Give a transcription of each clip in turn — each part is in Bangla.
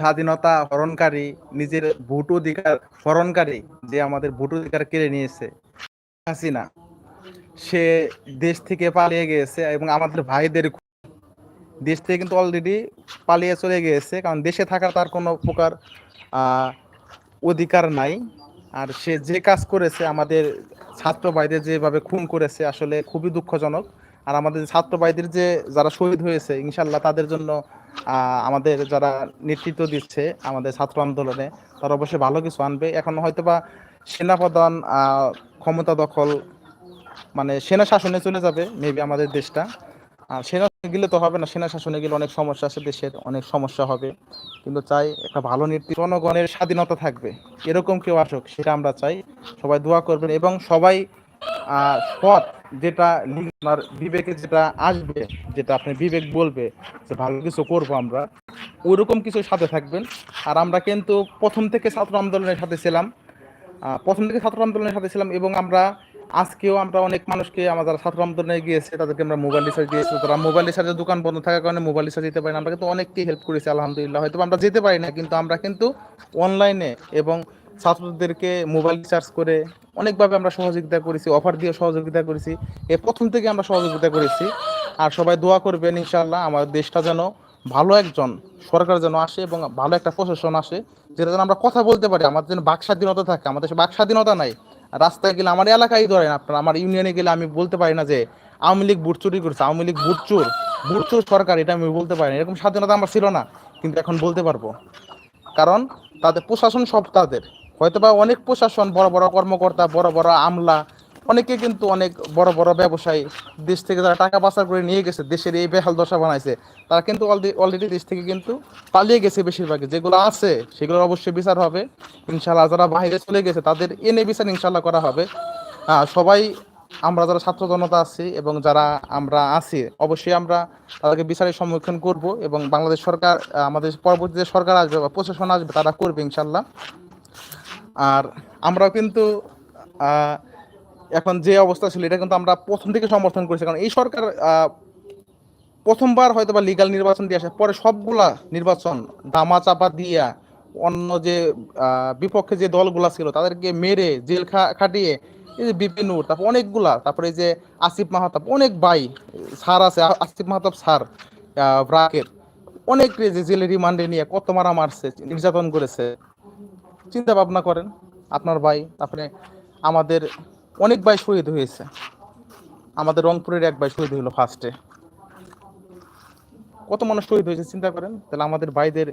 স্বাধীনতা হরণকারী, নিজের ভোট অধিকার হরণকারী যে আমাদের ভোট অধিকার কেড়ে নিয়েছে, হাসিনা, সে দেশ থেকে পালিয়ে গিয়েছে এবং আমাদের ভাইদের দেশ থেকে কিন্তু অলরেডি পালিয়ে চলে গিয়েছে, কারণ দেশে থাকার তার কোনো প্রকার অধিকার নাই। আর সে যে কাজ করেছে, আমাদের ছাত্র ভাইদের যেভাবে খুন করেছে, আসলে খুবই দুঃখজনক। আর আমাদের ছাত্র ভাইদের যে যারা শহীদ হয়েছে, ইনশাল্লাহ তাদের জন্য আমাদের যারা নেতৃত্ব দিচ্ছে আমাদের ছাত্র আন্দোলনে, তারা অবশ্যই ভালো কিছু আনবে। এখন হয়তোবা সেনাপ্রধান ক্ষমতা দখল মানে সেনা শাসনে চলে যাবে মেবি আমাদের দেশটা। আর সেনা গেলে তো হবে না, সেনা শাসনে গেলে অনেক সমস্যা আছে দেশের, অনেক সমস্যা হবে। কিন্তু চাই একটা ভালো নীতি জনগণের স্বাধীনতা থাকবে। এরকম কেউ আসুক, সেটা আমরা চাই। সবাই দোয়া করবেন এবং সবাই সৎ যেটা আপনার বিবেকে যেটা আসবে, যেটা আপনি বিবেক বলবে যে ভালো কিছু করব আমরা ওইরকম কিছু সাথে থাকবেন। আর আমরা কিন্তু প্রথম থেকে ছাত্র আন্দোলনের সাথে ছিলাম। প্রথম থেকে ছাত্র আন্দোলনের সাথে ছিলাম এবং আমরা আজকেও আমরা অনেক মানুষকে আমাদের ছাত্র আন্দোলনে গিয়েছে, তাদেরকে আমরা মোবাইল রিচার্জ দিয়েছি। তারা মোবাইল রিচার্জের দোকান বন্ধ থাকার কারণে মোবাইল রিচার্জ দিতে পারি না। আমরা কিন্তু অনেককেই হেল্প করেছি, আলহামদুলিল্লাহ। হয়তো আমরা যেতে পারি না, কিন্তু আমরা কিন্তু অনলাইনে এবং ছাত্রদেরকে মোবাইল রিচার্জ করে অনেকভাবে আমরা সহযোগিতা করেছি অফার দিয়ে সহযোগিতা করেছি। এ প্রথম থেকে আমরা সহযোগিতা করেছি। আর সবাই দোয়া করবেন ইনশাআল্লাহ আমার দেশটা যেন ভালো একজন সরকার যেন আসে এবং ভালো একটা প্রশাসন আসে, যেটা যেন আমরা কথা বলতে পারি, আমাদের যেন বাক স্বাধীনতা থাকে। আমাদের বাক স্বাধীনতা নাই। রাস্তায় গেলে আমার এলাকায় ধরেন আপনার, আমার ইউনিয়নে গেলে আমি বলতে পারি না যে আওয়ামী লীগ বুট চুরি করছে, আওয়ামী লীগ বুট চোর বুট চোর সরকার, এটা আমি বলতে পারি না। এরকম স্বাধীনতা আমার ছিল না, কিন্তু এখন বলতে পারব। কারণ তাদের প্রশাসন সব তাদের। হয়তোবা অনেক প্রশাসন, বড় বড় কর্মকর্তা, বড় বড় আমলা, অনেকে কিন্তু অনেক বড় বড় ব্যবসায়ী, দেশ থেকে যারা টাকা পাচার করে নিয়ে গেছে, দেশের এই বেহাল দশা বানাইছে, তারা কিন্তু অলরেডি দেশ থেকে কিন্তু পালিয়ে গেছে বেশিরভাগই। যেগুলো আছে, সেগুলোর অবশ্যই বিচার হবে। ইনশাল্লাহ যারা বাইরে চলে গেছে, তাদের এনে বিচার ইনশাল্লাহ করা হবে। সবাই, আমরা যারা ছাত্র জনতা আছি এবং যারা আমরা আছি, অবশ্যই আমরা তাদেরকে বিচারের সম্মুখীন করব এবং বাংলাদেশ সরকার, আমাদের পরবর্তীতে সরকার আসবে বা প্রশাসন আসবে, তারা করবে ইনশাল্লাহ আর আমরাও কিন্তু এখন যে অবস্থা ছিল এটা কিন্তু আমরা প্রথম থেকে সমর্থন করেছি। কারণ এই সরকার প্রথমবার হয়তো বা লিগাল নির্বাচন দিয়ে আসে পরে সবগুলা নির্বাচন দামা চাপা দিয়া অন্য যে বিপক্ষে যে দলগুলা ছিল তাদেরকে মেরে জেল খাটিয়ে এই যে বিপিনুর তারপর অনেকগুলা তারপরে এই যে আসিফ মাহাতাব অনেক ভাই স্যার আছে আসিফ মাহাতাব আহ, ব্রাকের অনেক যে জেলে রিমান্ডে নিয়ে কত মারা মারছে নির্যাতন করেছে। চিন্তা ভাবনা করেন, আপনার ভাই, তারপরে আমাদের অনেক ভাই শহীদ হয়েছে। আমাদের রংপুরের এক ভাই শহীদ হইল ফার্স্টে কত মানুষ শহীদ হয়েছে চিন্তা করেন? তাহলে আমাদের ভাইদের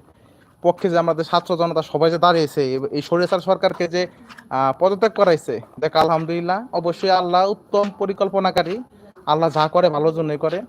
পক্ষে যে আমাদের ছাত্র জনতা সবাই যে দাঁড়িয়েছে, এই সরিয়েসার সরকারকে যে পদত্যাগ করাইছে, দেখ আলহামদুলিল্লাহ, অবশ্যই আল্লাহ উত্তম পরিকল্পনাকারী, আল্লাহ যা করে ভালোর জন্যই করে।